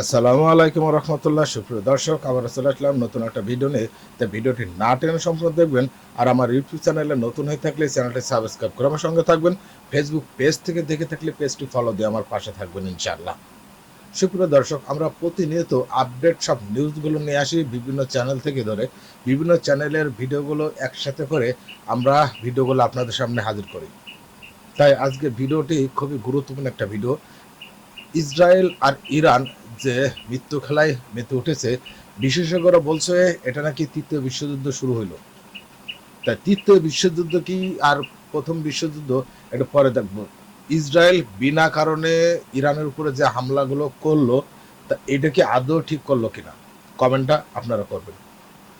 আসসালামু আলাইকুম রহমতুল্লাহ, সুপ্রিয় দর্শক আবার চলে আসলাম নতুন একটা ভিডিও নিয়ে। তো ভিডিওটি না টেনে সম্পূর্ণ দেখবেন আর আমার ইউটিউব চ্যানেলে নতুন হয়ে থাকলে চ্যানেলটি সাবস্ক্রাইব করে আমার সঙ্গে থাকবেন। ফেসবুক পেজ থেকে দেখে থাকলে পেজটি ফলো দিয়ে আমার পাশে থাকবেন ইনশাআল্লাহ। সুপ্রিয় দর্শক, আমরা প্রতিনিয়ত আপডেট সব নিউজগুলো নিয়ে আসি বিভিন্ন চ্যানেল থেকে ধরে। বিভিন্ন চ্যানেলের ভিডিওগুলো একসাথে করে আমরা ভিডিওগুলো আপনাদের সামনে হাজির করি। তাই আজকে ভিডিওটি খুবই গুরুত্বপূর্ণ একটা ভিডিও। ইসরায়েল আর ইরান যে মৃত্যু খেলায় মেতে উঠেছে, বিশেষজ্ঞরা বলছে এটা নাকি তৃতীয় বিশ্বযুদ্ধ শুরু হইল। তা তৃতীয় বিশ্বযুদ্ধ কি আর প্রথম বিশ্বযুদ্ধ, এটা পরে দেখব। ইসরায়েল বিনা কারণে ইরানের উপরে যে হামলাগুলো করল, তা এটা কি আদৌ ঠিক করল কিনা? কমেন্টটা আপনারা করবেন।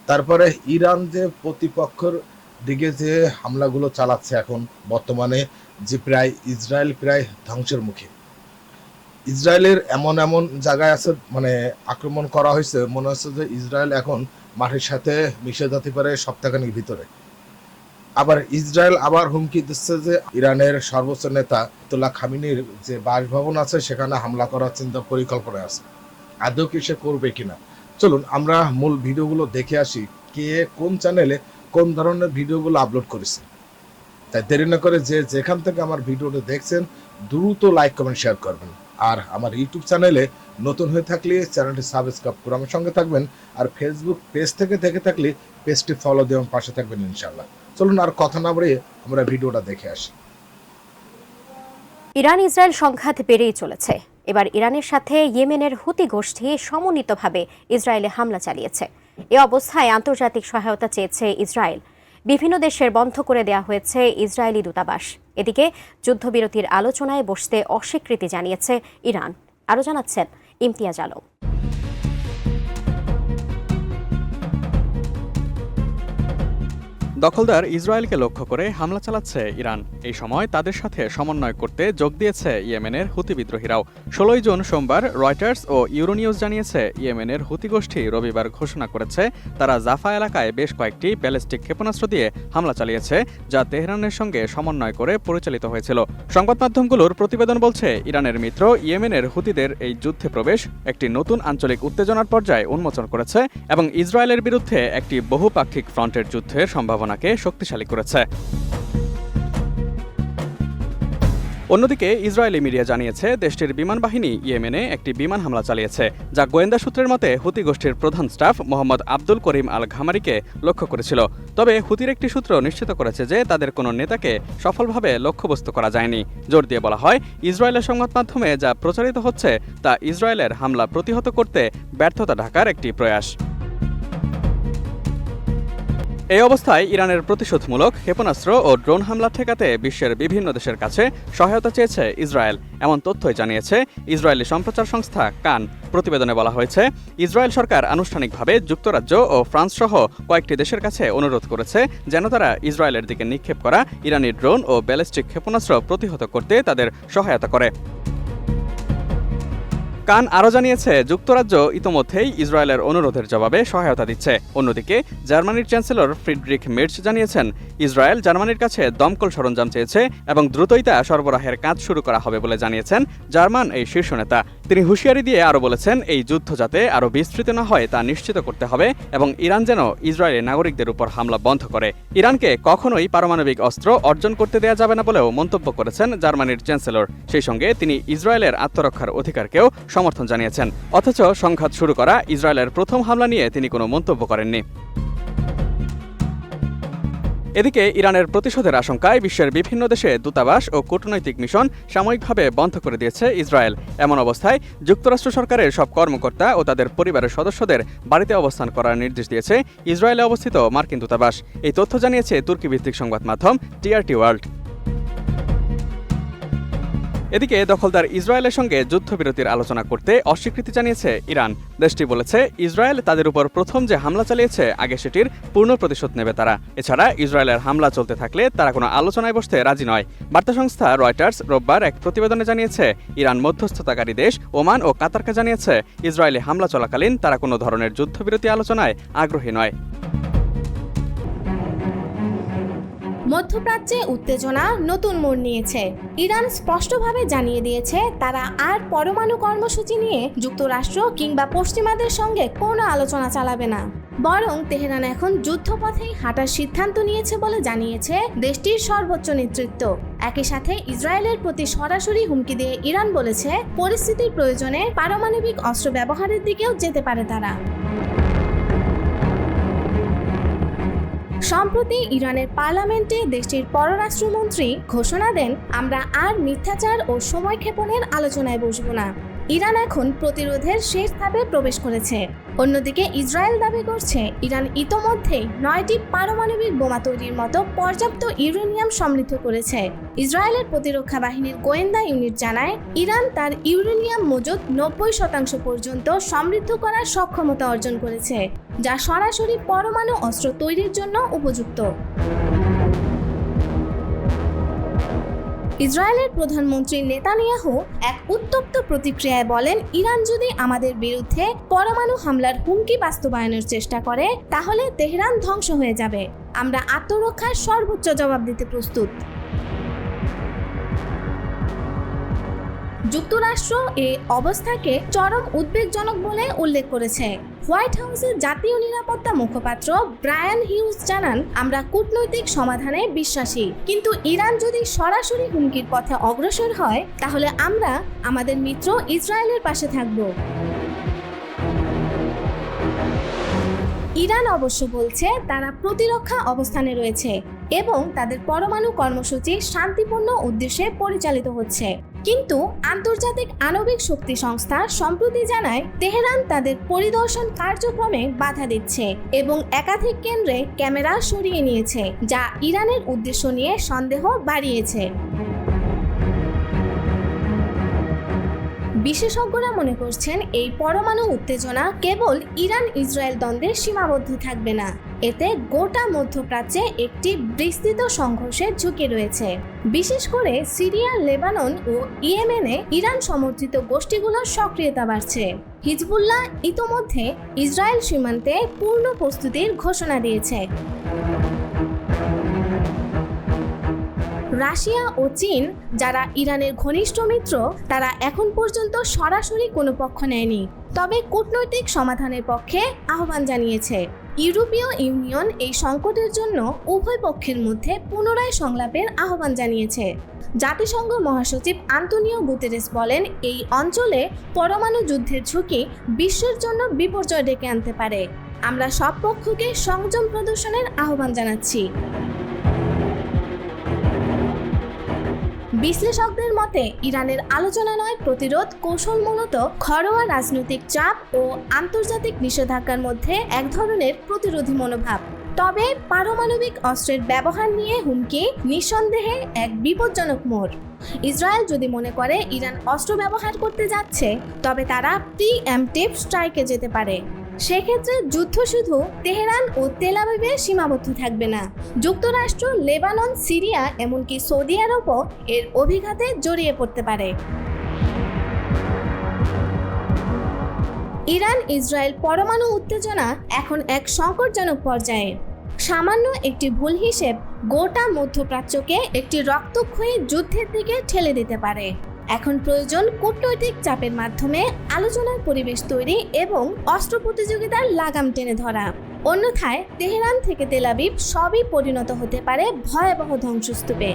তারপরে ইরান যে প্রতিপক্ষের দিকে যে হামলাগুলো চালাচ্ছে এখন বর্তমানে, যে প্রায় ইসরায়েল প্রায় ধ্বংসের মুখে। ইসরায়েলের এমন এমন জায়গায় আছে মানে আক্রমণ করা হয়েছে, মনে হচ্ছে যে ইসরায়েল এখন মাঠের সাথে মিশে যেতে পারে সপ্তাহখানিক ভিতরে। আবার ইসরায়েল আবার হুমকি দিচ্ছে যে ইরানের সর্বোচ্চ নেতা তোলা খামিনির যে বাসভবন আছে, সেখানে হামলা করার চিন্তা পরিকল্পনা আছে। আদৌ কি সে করবে কিনা? চলুন, আমরা মূল ভিডিওগুলো দেখে আসি, কে কোন চ্যানেলে কোন ধরনের ভিডিওগুলো আপলোড করেছে। তাই দেরি না করে যে যেখান থেকে আমার ভিডিওটা দেখছেন, দ্রুত লাইক, কমেন্ট, শেয়ার করবেন। আর আমার ইউটিউব চ্যানেলে নতুন হয়ে থাকলে চ্যানেলটি সাবস্ক্রাইব করে আমার সঙ্গে থাকবেন আর ফেসবুক পেজ থেকে দেখে থাকলে পেজটি ফলো দিয়ে আমার পাশে থাকবেন ইনশাল্লাহ চলুন আর কথা না বাড়িয়ে আমরা ভিডিওটা দেখে আসি। ইরান ইসরায়েল সংঘাত বেড়েই চলেছে। এবার ইরানের সাথে ইয়েমেনের হুতি গোষ্ঠী সমন্বিতভাবে ইসরায়েলে হামলা চালিয়েছে। এ অবস্থায় আন্তর্জাতিক সহায়তা চেয়েছে ইসরায়েল। বিভিন্ন দেশের বন্ধ করে দেওয়া হয়েছে ইসরায়েলি দূতাবাস। এদিকে যুদ্ধবিরতির আলোচনায় বসতে অস্বীকৃতি জানিয়েছে ইরান। আরও জানাচ্ছেন ইমতিয়াজ আলম। দখলদার ইসরায়েলকে লক্ষ্য করে হামলা চালাচ্ছে ইরান। এই সময় তাদের সাথে সমন্বয় করতে যোগ দিয়েছে ইয়েমেনের হুতি বিদ্রোহীরাও। ষোলোই জুন সোমবার রয়টার্স ও ইউরোনিউজ জানিয়েছে, ইয়েমেনের হুতি গোষ্ঠী রবিবার ঘোষণা করেছে, তারা জাফা এলাকায় বেশ কয়েকটি ব্যালিস্টিক ক্ষেপণাস্ত্র দিয়ে হামলা চালিয়েছে, যা তেহরানের সঙ্গে সমন্বয় করে পরিচালিত হয়েছিল। সংবাদ মাধ্যমগুলোর প্রতিবেদন বলছে, ইরানের মিত্র ইয়েমেনের হুতিদের এই যুদ্ধে প্রবেশ একটি নতুন আঞ্চলিক উত্তেজনার পর্যায়ে উন্মোচন করেছে এবং ইসরায়েলের বিরুদ্ধে একটি বহুপাক্ষিক ফ্রন্টের যুদ্ধের সম্ভাবনাকে শক্তিশালী করেছে। অন্যদিকে ইসরায়েলি মিডিয়া জানিয়েছে, দেশটির বিমান বাহিনী ইয়েমেনে একটি বিমান হামলা চালিয়েছে, যা গোয়েন্দা সূত্রের মতে হুতি গোষ্ঠীর প্রধান staff Mohammad Abdul Karim al ঘামারিকে লক্ষ্য করেছিল। তবে হুতির একটি সূত্র নিশ্চিত করেছে যে তাদের কোনো নেতাকে সফলভাবে লক্ষ্যবস্তু করা যায়নি। জোর দিয়ে বলা হয়, ইসরায়েলের সংবাদ মাধ্যমে যা প্রচারিত হচ্ছে তা ইসরায়েলের হামলা প্রতিহত করতে ব্যর্থতা ঢাকার একটি প্রয়াস। এই অবস্থায় ইরানের প্রতিশোধমূলক ক্ষেপণাস্ত্র ও ড্রোন হামলা ঠেকাতে বিশ্বের বিভিন্ন দেশের কাছে সহায়তা চেয়েছে ইসরায়েল, এমন তথ্যই জানিয়েছে ইসরায়েলি সম্প্রচার সংস্থা কান। প্রতিবেদনে বলা হয়েছে, ইসরায়েল সরকার আনুষ্ঠানিকভাবে যুক্তরাজ্য ও ফ্রান্স সহ কয়েকটি দেশের কাছে অনুরোধ করেছে যেন তারা ইসরায়েলের দিকে নিক্ষেপ করা ইরানি ড্রোন ও ব্যালিস্টিক ক্ষেপণাস্ত্র প্রতিহত করতে তাদের সহায়তা করে। কান আরও জানিয়েছে, যুক্তরাজ্য ইতোমধ্যেই ইসরায়েলের অনুরোধের জবাবে সহায়তা দিচ্ছে। অন্যদিকে, জার্মানির চ্যান্সেলর ফ্রিডরিক মির্চ জানিয়েছেন, ইসরায়েল জার্মানির কাছে দমকল সরঞ্জাম চেয়েছে এবং দ্রুতই তা সরবরাহের কাজ শুরু করা হবে বলে জানিয়েছেন জার্মান এই শীর্ষ নেতা। তিনি হুঁশিয়ারি দিয়ে আরও বলেছেন, এই যুদ্ধ যাতে আরও বিস্তৃত না হয় তা নিশ্চিত করতে হবে এবং ইরান যেন ইসরায়েলের নাগরিকদের উপর হামলা বন্ধ করে। ইরানকে কখনোই পারমাণবিক অস্ত্র অর্জন করতে দেওয়া যাবে না বলেও মন্তব্য করেছেন জার্মানির চ্যান্সেলর। সেই সঙ্গে তিনি ইসরায়েলের আত্মরক্ষার অধিকারকেও সমর্থন জানিয়েছেন। অথচ সংঘাত শুরু করা ইসরায়েলের প্রথম হামলা নিয়ে তিনি কোনো মন্তব্য করেননি। এদিকে ইরানের প্রতিশোধের আশঙ্কায় বিশ্বের বিভিন্ন দেশে দূতাবাস ও কূটনৈতিক মিশন সাময়িকভাবে বন্ধ করে দিয়েছে ইসরায়েল। এমন অবস্থায় যুক্তরাষ্ট্র সরকারের সব কর্মকর্তা ও তাদের পরিবারের সদস্যদের বাড়িতে অবস্থান করার নির্দেশ দিয়েছে ইসরায়েলে অবস্থিত মার্কিন দূতাবাস। এই তথ্য জানিয়েছে তুর্কি ভিত্তিক সংবাদ মাধ্যম টিআরটি ওয়ার্ল্ড। এদিকে দখলদার ইসরায়েলের সঙ্গে যুদ্ধবিরতির আলোচনা করতে অস্বীকৃতি জানিয়েছে ইরান। দেশটি বলেছে, ইসরায়েল তাদের উপর প্রথম যে হামলা চালিয়েছে, আগে সেটির পূর্ণ প্রতিশোধ নেবে তারা। এছাড়া, ইসরায়েলের হামলা চলতে থাকলে তারা কোনো আলোচনায় বসতে রাজি নয়। বার্তা সংস্থা রয়টার্স রোববার এক প্রতিবেদনে জানিয়েছে, ইরান মধ্যস্থতাকারী দেশ ওমান ও কাতারকে জানিয়েছে, ইসরায়েলি হামলা চলাকালীন তারা কোনো ধরনের যুদ্ধবিরতি আলোচনায় আগ্রহী নয়। মধ্যপ্রাচ্যে উত্তেজনা নতুন মোড় নিয়েছে। ইরান স্পষ্টভাবে জানিয়ে দিয়েছে তারা আর পরমাণু কর্মসূচি নিয়ে যুক্তরাষ্ট্র কিংবা পশ্চিমাদের সঙ্গে কোনো আলোচনা চালাবে না। বরং তেহরান এখন যুদ্ধপথেই হাঁটার সিদ্ধান্ত নিয়েছে বলে জানিয়েছে দেশটির সর্বোচ্চ নেতৃত্ব। একই সাথে ইসরায়েলের প্রতি সরাসরি হুমকি দিয়ে ইরান বলেছে, পরিস্থিতির প্রয়োজনে পারমাণবিক অস্ত্র ব্যবহারের দিকেও যেতে পারে তারা। সম্প্রতি ইরানের পার্লামেন্টে দেশটির পররাষ্ট্রমন্ত্রী ঘোষণা দেন, আমরা আর মিথ্যাচার ও সময়ক্ষেপণের আলোচনায় বসব না। ইরান এখন প্রতিরোধের শেষ ধাপে প্রবেশ করেছে। অন্যদিকে ইসরায়েল দাবি করছে, ইরান ইতোমধ্যেই নয়টি পারমাণবিক বোমা তৈরির মতো পর্যাপ্ত ইউরেনিয়াম সমৃদ্ধ করেছে। ইসরায়েলের প্রতিরক্ষা বাহিনীর গোয়েন্দা ইউনিট জানায়, ইরান তার ইউরেনিয়াম মজুদ নব্বই শতাংশ পর্যন্ত সমৃদ্ধ করার সক্ষমতা অর্জন করেছে, যা সরাসরি পরমাণু অস্ত্র তৈরির জন্য উপযুক্ত। ইসরায়েলের প্রধানমন্ত্রী নেতানিয়াহু এক উত্তপ্ত প্রতিক্রিয়ায় বলেন, ইরান যদি আমাদের বিরুদ্ধে পরমাণু হামলার হুমকি বাস্তবায়নের চেষ্টা করে, তাহলে তেহরান ধ্বংস হয়ে যাবে। আমরা আত্মরক্ষার সর্বোচ্চ জবাব দিতে প্রস্তুত। যুক্তরাষ্ট্র এ অবস্থাকে চরম উদ্বেগজনক বলে উল্লেখ করেছে। হোয়াইট হাউসের জাতীয় নিরাপত্তা মুখপাত্র ব্রায়ান হিউজ জানান, আমরা কূটনৈতিক সমাধানে বিশ্বাসী। কিন্তু ইরান যদি সরাসরি হুমকির পথে অগ্রসর হয়, তাহলে আমরা, আমাদের মিত্র ইসরায়েলের পাশে থাকব। ইরান অবশ্য বলছে তারা প্রতিরক্ষা অবস্থানে রয়েছে এবং তাদের পরমাণু কর্মসূচি শান্তিপূর্ণ উদ্দেশ্যে পরিচালিত হচ্ছে। কিন্তু আন্তর্জাতিক আণবিক শক্তি সংস্থা সম্প্রতি জানায় তেহরান তাদের পরিদর্শন কার্যক্রমে বাধা দিচ্ছে এবং একাধিক কেন্দ্রে ক্যামেরা সরিয়ে নিয়েছে, যা ইরানের উদ্দেশ্য নিয়ে সন্দেহ বাড়িয়েছে। বিশেষজ্ঞরা মনে করছেন এই পরমাণু উত্তেজনা কেবল ইরান ইসরায়েল দ্বন্দ্বে সীমাবদ্ধ থাকবে না। এতে গোটা মধ্যপ্রাচ্যে একটি বিস্তৃত সংঘর্ষের ঝুঁকি রয়েছে। বিশেষ করে সিরিয়া, লেবানন ও ইয়েমেনে ইরান সমর্থিত গোষ্ঠীগুলোর সক্রিয়তা বাড়ছে। হিজবুল্লাহ ইতোমধ্যে ইসরায়েল সীমান্তে পূর্ণ প্রস্তুতির ঘোষণা দিয়েছে। রাশিয়া ও চীন, যারা ইরানের ঘনিষ্ঠ মিত্র, তারা এখন পর্যন্ত সরাসরি কোনো পক্ষ নেয়নি। তবে কূটনৈতিক সমাধানের পক্ষে আহ্বান জানিয়েছে। ইউরোপীয় ইউনিয়ন এই সংকটের জন্য উভয় পক্ষের মধ্যে পুনরায় সংলাপের আহ্বান জানিয়েছে। জাতিসংঘ মহাসচিব আন্তোনিও গুতেরেস বলেন, এই অঞ্চলে পরমাণু যুদ্ধের ঝুঁকি বিশ্বের জন্য বিপর্যয় ডেকে আনতে পারে। আমরা সব পক্ষকে সংযম প্রদর্শনের আহ্বান জানাচ্ছি। বিশ্লেষকদের মতে, ইরানের আলোচনা নয়, প্রতিরোধ কৌশল মূলত ঘরোয়া রাজনৈতিক চাপ ও আন্তর্জাতিক নিষেধাজ্ঞার মধ্যে এক ধরনের প্রতিরোধী মনোভাব। তবে পারমাণবিক অস্ত্রের ব্যবহার নিয়ে হুমকি নিঃসন্দেহে এক বিপজ্জনক মোড়। ইসরায়েল যদি মনে করে ইরান অস্ত্র ব্যবহার করতে যাচ্ছে, তবে তারা প্রি স্ট্রাইকে যেতে পারে। সেক্ষেত্রে যুদ্ধ শুধু তেহরান ও তেলাবিবে সীমাবদ্ধ থাকবে না। যুক্তরাষ্ট্র, লেবানন, সিরিয়া, এমনকি সৌদি আরবও এর অভিঘাতে জড়িয়ে পড়তে পারে। ইরান, ইসরায়েল পরমাণু উত্তেজনা এখন এক সংকটজনক পর্যায়ে। সামান্য একটি ভুল হিসেব গোটা মধ্যপ্রাচ্যকে একটি রক্তক্ষয়ী যুদ্ধের দিকে ঠেলে দিতে পারে। এখন প্রয়োজন কূটনৈতিক চাপের মাধ্যমে আলোচনার পরিবেশ তৈরি এবং অস্ত্র প্রতিযোগিতার লাগাম টেনে ধরা। অন্যথায় তেহরান থেকে তেলাবিব সবই পরিণত হতে পারে ভয়াবহ ধ্বংসস্তূপে।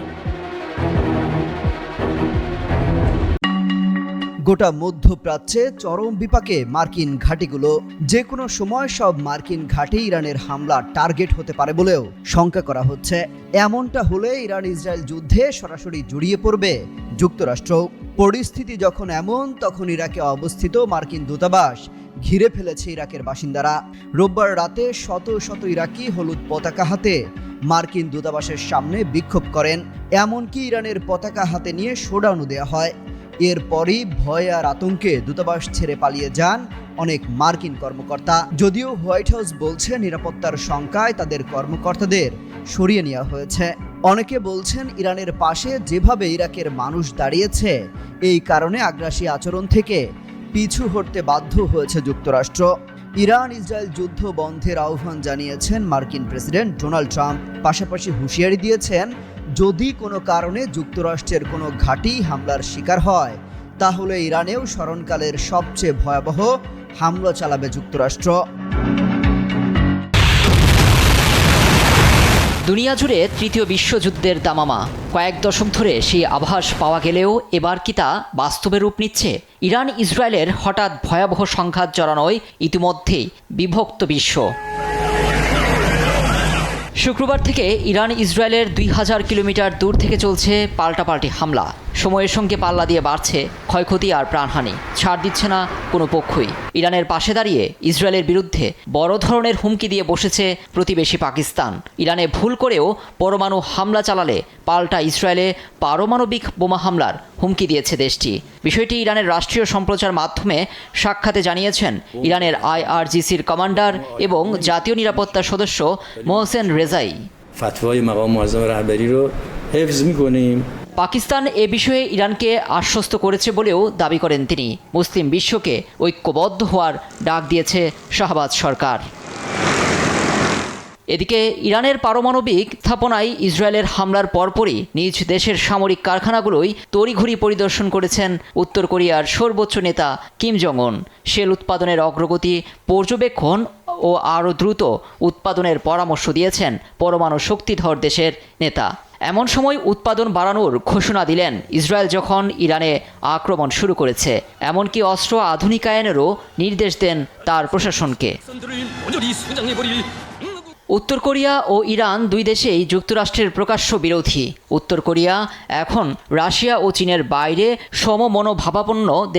গোটা মধ্যপ্রাচ্যে চরম বিপাকে মার্কিন ঘাঁটিগুলো। যে কোনো সময় সব মার্কিন ঘাঁটি ইরানের হামলা টার্গেট হতে পারে বলেও শঙ্কা করা হচ্ছে। এমনটা হলে ইরান ইসরায়েল যুদ্ধে সরাসরি জড়িয়ে পড়বে। যুক্তরাষ্ট্র, পরিস্থিতি যখন এমন, তখন ইরাকে অবস্থিত মার্কিন দূতাবাস ঘিরে ফেলেছে ইরাকের বাসিন্দারা। রোববার রাতে শত শত ইরাকি হলুদ পতাকা হাতে মার্কিন দূতাবাসের সামনে বিক্ষোভ করেন। এমনকি ইরানের পতাকা হাতে নিয়ে শোডাউনও দেওয়া হয়। এরপরই ভয় আর আতঙ্কে দূতাবাস ছেড়ে পালিয়ে যান অনেক মার্কিন কর্মকর্তা। যদিও হোয়াইট হাউস বলছে, নিরাপত্তার শঙ্কায় তাদের কর্মকর্তাদের সরিয়ে নেওয়া হয়েছে। অনেকে বলছেন ইরানের পাশে যেভাবে ইরাকের মানুষ দাঁড়িয়েছে, এই কারণে আগ্রাসী আচরণ থেকে পিছু হটতে বাধ্য হয়েছে যুক্তরাষ্ট্র। ইরান ইসরায়েল যুদ্ধ বন্ধের আহ্বান জানিয়েছেন মার্কিন প্রেসিডেন্ট ডোনাল্ড ট্রাম্প। পাশাপাশি হুঁশিয়ারি দিয়েছেন, যদি কোনো কারণে যুক্তরাষ্ট্রের কোনো ঘাঁটি হামলার শিকার হয়, তাহলে ইরানেও স্মরণকালের সবচেয়ে ভয়াবহ হামলা চালাবে যুক্তরাষ্ট্র। দুনিয়া জুড়ে তৃতীয় বিশ্বযুদ্ধের দামামা। কয়েক দশক ধরে সেই আভাস পাওয়া গেলেও এবার কি তা বাস্তবে রূপ নিচ্ছে? ইরান, ইসরায়েলের হঠাৎ ভয়াবহ সংঘাত জড়ানোয় ইতিমধ্যেই বিভক্ত বিশ্ব। শুক্রবার থেকে ইরান ইসরায়েলের দুই হাজার কিলোমিটার দূর থেকে চলছে পাল্টাপাল্টি হামলা। সময়ের সঙ্গে পাল্লা দিয়ে বাড়ছে ক্ষয়ক্ষতি আর প্রাণহানি ছাড় দিচ্ছে না কোনো পক্ষই ইরানের পাশে দাঁড়িয়ে ইসরায়েলের বিরুদ্ধে বড় ধরনের হুমকি দিয়ে বসেছে প্রতিবেশী পাকিস্তান ইরানে ভুল করেও পরমাণু হামলা চালালে পাল্টা ইসরায়েলে পারমাণবিক বোমা হামলার হুমকি দিয়েছে দেশটি বিষয়টি ইরানের রাষ্ট্রীয় সম্প্রচার মাধ্যমে সাক্ষাতে জানিয়েছেন ইরানের আইআরজিসির কমান্ডার এবং জাতীয় নিরাপত্তা সদস্য মোহসেন রেজাই فتوای مقام معظم رهبری رو حفظ میکنیم পাকিস্তান এ বিষয়ে ইরানকে আশ্বস্ত করেছে বলেও দাবি করেন তিনি। মুসলিম বিশ্বকে ঐক্যবদ্ধ হওয়ার ডাক দিয়েছে শাহবাজ সরকার। এদিকে ইরানের পারমাণবিক স্থাপনায় ইসরায়েলের হামলার পরপরই নিজ দেশের সামরিক কারখানাগুলোই তড়িঘড়ি পরিদর্শন করেছেন উত্তর কোরিয়ার সর্বোচ্চ নেতা কিম জং উন শেল উৎপাদনের অগ্রগতি পর্যবেক্ষণ ও আরও দ্রুত উৎপাদনের পরামর্শ দিয়েছেন পরমাণু শক্তিধর দেশের নেতা। এমন সময় উৎপাদন বাড়ানোর ঘোষণা দিলেন। ইসরায়েল যখন ইরানে আক্রমণ শুরু করেছে, এমনকি অস্ত্র আধুনিকায়নেরও নির্দেশ দেন তার প্রশাসনকে। উত্তর কোরিয়া ও ইরান দুই দেশেই যুক্তরাষ্ট্রের প্রকাশ্য বিরোধী। উত্তর কোরিয়া এখন রাশিয়া ও চীনের বাইরে সমমনোভাবাপন্ন